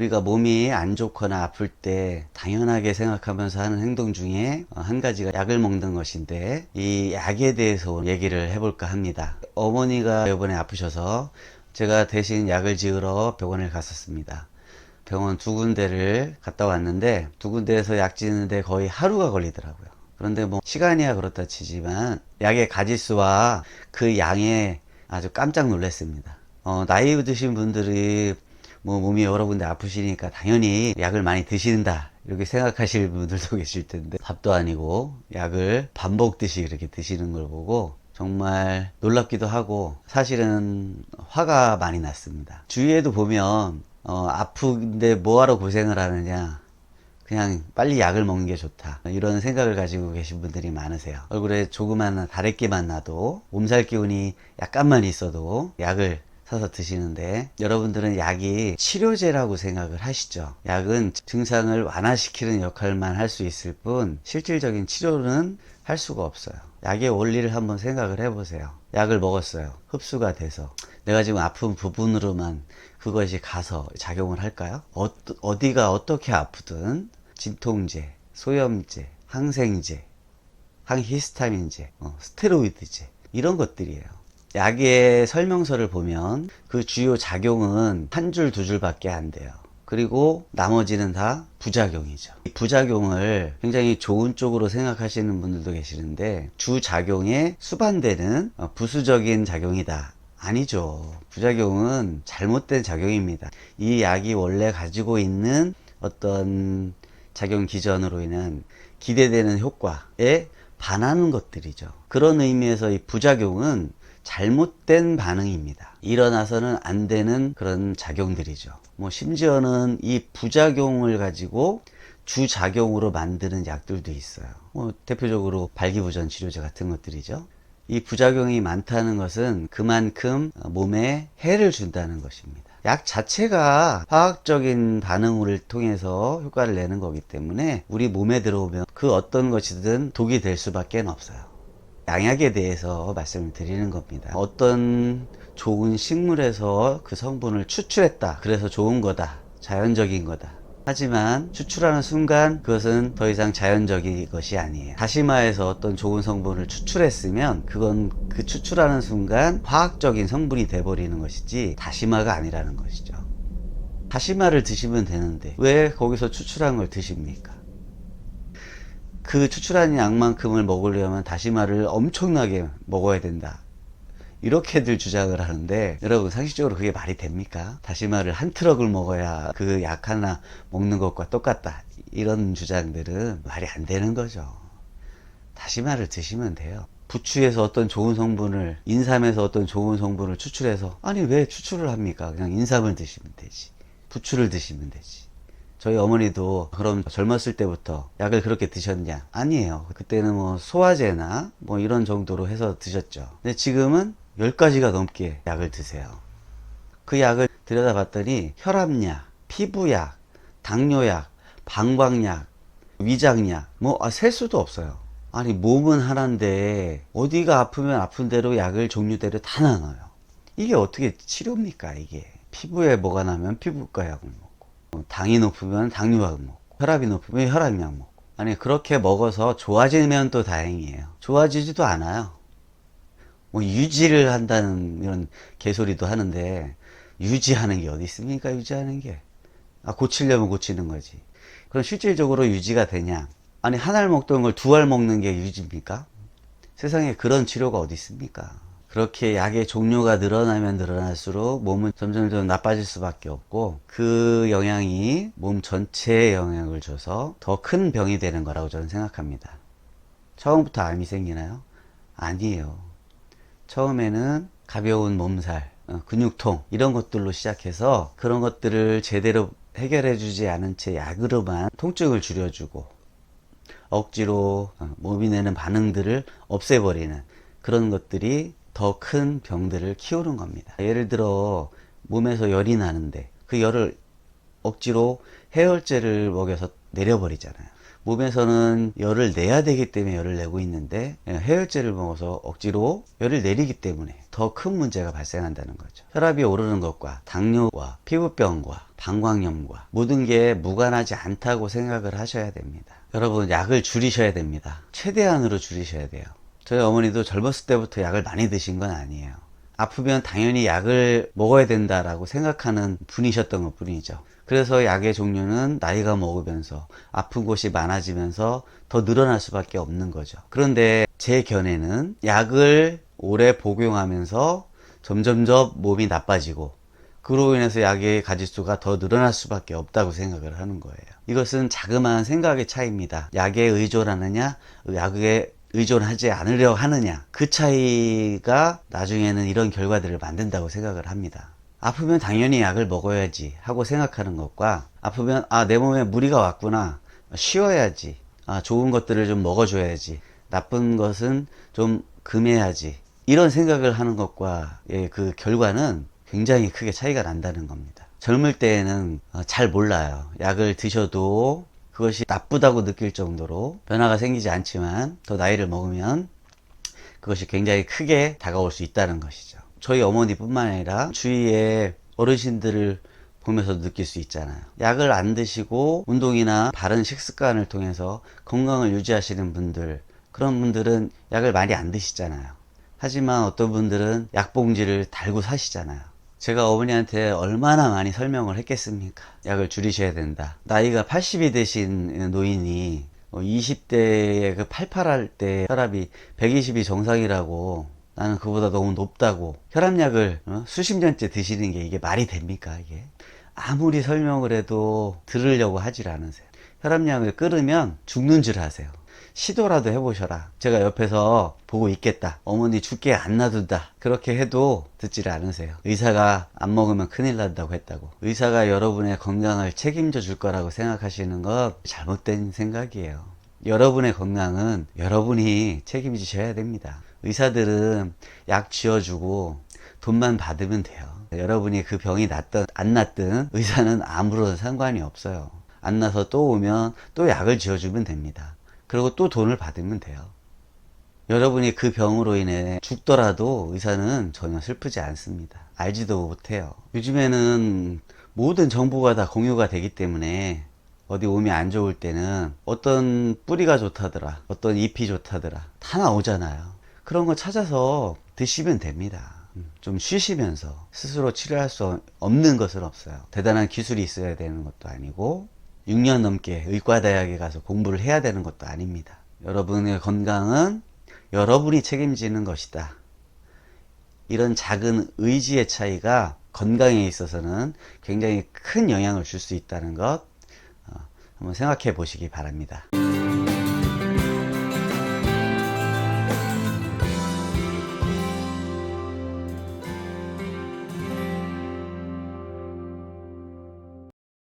우리가 몸이 안 좋거나 아플 때 당연하게 생각하면서 하는 행동 중에 어, 한 가지가 약을 먹는 것인데 이 약에 대해서 얘기를 해볼까 합니다. 어머니가 이번에 아프셔서 제가 대신 약을 지으러 병원에 갔었습니다. 병원 두 군데를 갔다 왔는데 두 군데에서 약 지는데 거의 하루가 걸리더라고요. 그런데 뭐 시간이야 그렇다 치지만 약의 가지수와 그 양에 아주 깜짝 놀랐습니다. 어, 나이 드신 분들이 뭐 몸이 여러 군데 아프시니까 당연히 약을 많이 드신다. 이렇게 생각하실 분들도 계실 텐데 밥도 아니고 약을 밥 먹듯이 이렇게 드시는 걸 보고 정말 놀랍기도 하고 사실은 화가 많이 났습니다. 주위에도 보면 어, 아픈데 뭐하러 고생을 하느냐. 그냥 빨리 약을 먹는 게 좋다. 이런 생각을 가지고 계신 분들이 많으세요. 얼굴에 조그마한 다래끼만 나도 몸살 기운이 약간만 있어도 약을 사서 드시는데 여러분들은 약이 치료제라고 생각을 하시죠. 약은 증상을 완화시키는 역할만 할 수 있을 뿐 실질적인 치료는 할 수가 없어요. 약의 원리를 한번 생각을 해보세요. 약을 먹었어요. 흡수가 돼서. 내가 지금 아픈 부분으로만 그것이 가서 작용을 할까요? 어, 어디가 어떻게 아프든 진통제, 소염제, 항생제, 항히스타민제, 어, 스테로이드제 이런 것들이에요. 약의 설명서를 보면 그 주요 작용은 한 줄 두 줄밖에 안 돼요. 그리고 나머지는 다 부작용이죠. 이 부작용을 굉장히 좋은 쪽으로 생각하시는 분들도 계시는데 주작용에 수반되는 어, 부수적인 작용이다. 아니죠. 부작용은 잘못된 작용입니다. 이 약이 원래 가지고 있는 어떤 작용 기전으로 인한 기대되는 효과에 반하는 것들이죠. 그런 의미에서 이 부작용은 잘못된 반응입니다. 일어나서는 안 되는 그런 작용들이죠. 뭐 심지어는 이 부작용을 가지고 주작용으로 만드는 약들도 있어요. 뭐 대표적으로 발기부전 치료제 같은 것들이죠. 이 부작용이 많다는 것은 그만큼 몸에 해를 준다는 것입니다. 약 자체가 화학적인 반응을 통해서 효과를 내는 거기 때문에 우리 몸에 들어오면 그 어떤 것이든 독이 될 수밖에 없어요. 양약에 대해서 말씀을 드리는 겁니다. 어떤 좋은 식물에서 그 성분을 추출했다. 그래서 좋은 거다. 자연적인 거다. 하지만 추출하는 순간 그것은 더 이상 자연적인 것이 아니에요. 다시마에서 어떤 좋은 성분을 추출했으면 그건 그 추출하는 순간 화학적인 성분이 돼버리는 것이지 다시마가 아니라는 것이죠. 다시마를 드시면 되는데 왜 거기서 추출한 걸 드십니까? 그 추출한 양만큼을 먹으려면 다시마를 엄청나게 먹어야 된다. 이렇게들 주장을 하는데 여러분 상식적으로 그게 말이 됩니까? 다시마를 한 트럭을 먹어야 그 약 하나 먹는 것과 똑같다. 이런 주장들은 말이 안 되는 거죠. 다시마를 드시면 돼요. 부추에서 어떤 좋은 성분을 인삼에서 어떤 좋은 성분을 추출해서 아니 왜 추출을 합니까? 그냥 인삼을 드시면 되지. 부추를 드시면 되지. 저희 어머니도 그럼 젊었을 때부터 약을 그렇게 드셨냐? 아니에요. 그때는 뭐 소화제나 뭐 이런 정도로 해서 드셨죠. 근데 지금은 10가지가 넘게 약을 드세요. 그 약을 들여다봤더니 혈압약, 피부약, 당뇨약, 방광약, 위장약, 뭐, 아, 셀 수도 없어요. 아니, 몸은 하나인데, 어디가 아프면 아픈 대로 약을 종류대로 다 나눠요. 이게 어떻게 치료입니까, 이게? 피부에 뭐가 나면 피부과 약을 먹고, 뭐 당이 높으면 당뇨약을 먹고, 혈압이 높으면 혈압약 먹고. 아니, 그렇게 먹어서 좋아지면 또 다행이에요. 좋아지지도 않아요. 뭐 유지를 한다는 이런 개소리도 하는데 유지하는 게 어디 있습니까 유지하는 게 아, 고치려면 고치는 거지 그럼 실질적으로 유지가 되냐 아니 한 알 먹던 걸 두 알 먹는 게 유지입니까 세상에 그런 치료가 어디 있습니까 그렇게 약의 종류가 늘어나면 늘어날수록 몸은 점점 더 나빠질 수밖에 없고 그 영향이 몸 전체에 영향을 줘서 더 큰 병이 되는 거라고 저는 생각합니다. 처음부터 암이 생기나요? 아니에요. 처음에는 가벼운 몸살, 어, 근육통 이런 것들로 시작해서 그런 것들을 제대로 해결해 주지 않은 채 약으로만 통증을 줄여주고 억지로 어, 몸이 내는 반응들을 없애버리는 그런 것들이 더 큰 병들을 키우는 겁니다. 예를 들어 몸에서 열이 나는데 그 열을 억지로 해열제를 먹여서 내려버리잖아요. 몸에서는 열을 내야 되기 때문에 열을 내고 있는데 예, 해열제를 먹어서 억지로 열을 내리기 때문에 더 큰 문제가 발생한다는 거죠. 혈압이 오르는 것과 당뇨와 피부병과 방광염과 모든 게 무관하지 않다고 생각을 하셔야 됩니다. 여러분 약을 줄이셔야 됩니다. 최대한으로 줄이셔야 돼요. 저희 어머니도 젊었을 때부터 약을 많이 드신 건 아니에요. 아프면 당연히 약을 먹어야 된다라고 생각하는 분이셨던 것 뿐이죠. 그래서 약의 종류는 나이가 먹으면서 아픈 곳이 많아지면서 더 늘어날 수밖에 없는 거죠. 그런데 제 견해는 약을 오래 복용하면서 점점점 몸이 나빠지고 그로 인해서 약의 가지수가 더 늘어날 수밖에 없다고 생각을 하는 거예요. 이것은 자그마한 생각의 차이입니다. 약에 의존하느냐, 약에 의존하지 않으려 하느냐. 그 차이가 나중에는 이런 결과들을 만든다고 생각을 합니다. 아프면 당연히 약을 먹어야지 하고 생각하는 것과 아프면 아, 내 몸에 무리가 왔구나. 쉬어야지. 아, 좋은 것들을 좀 먹어줘야지. 나쁜 것은 좀 금해야지. 이런 생각을 하는 것과 예, 그 결과는 굉장히 크게 차이가 난다는 겁니다. 젊을 때에는 어, 잘 몰라요. 약을 드셔도 그것이 나쁘다고 느낄 정도로 변화가 생기지 않지만 더 나이를 먹으면 그것이 굉장히 크게 다가올 수 있다는 것이죠. 저희 어머니뿐만 아니라 주위에 어르신들을 보면서 느낄 수 있잖아요. 약을 안 드시고 운동이나 바른 식습관을 통해서 건강을 유지하시는 분들, 그런 분들은 약을 많이 안 드시잖아요. 하지만 어떤 분들은 약봉지를 달고 사시잖아요. 제가 어머니한테 얼마나 많이 설명을 했겠습니까? 약을 줄이셔야 된다. 나이가 80이 되신 노인이 20대에 그 팔팔할 때 혈압이 120이 정상이라고 나는 그보다 너무 높다고 혈압약을 어? 수십 년째 드시는 게 이게 말이 됩니까 이게 아무리 설명을 해도 들으려고 하질 않으세요 혈압약을 끊으면 죽는 줄 아세요 시도라도 해보셔라. 제가 옆에서 보고 있겠다. 어머니 죽게 안 놔둔다. 그렇게 해도 듣지를 않으세요. 의사가 안 먹으면 큰일 난다고 했다고. 의사가 여러분의 건강을 책임져 줄 거라고 생각하시는 건 잘못된 생각이에요. 여러분의 건강은 여러분이 책임지셔야 됩니다. 의사들은 약 지어주고 돈만 받으면 돼요. 여러분이 그 병이 낫든 안 낫든 의사는 아무런 상관이 없어요. 안 나서 또 오면 또 약을 지어주면 됩니다. 그리고 또 돈을 받으면 돼요. 여러분이 그 병으로 인해 죽더라도 의사는 전혀 슬프지 않습니다. 알지도 못해요. 요즘에는 모든 정보가 다 공유가 되기 때문에 어디 몸이 안 좋을 때는 어떤 뿌리가 좋다더라, 어떤 잎이 좋다더라, 다 나오잖아요. 그런 거 찾아서 드시면 됩니다. 음, 좀 쉬시면서 스스로 치료할 수 없는 것은 없어요. 대단한 기술이 있어야 되는 것도 아니고 6년 넘게 의과대학에 가서 공부를 해야 되는 것도 아닙니다. 여러분의 건강은 여러분이 책임지는 것이다. 이런 작은 의지의 차이가 건강에 있어서는 굉장히 큰 영향을 줄 수 있다는 것 어, 한번 생각해 보시기 바랍니다.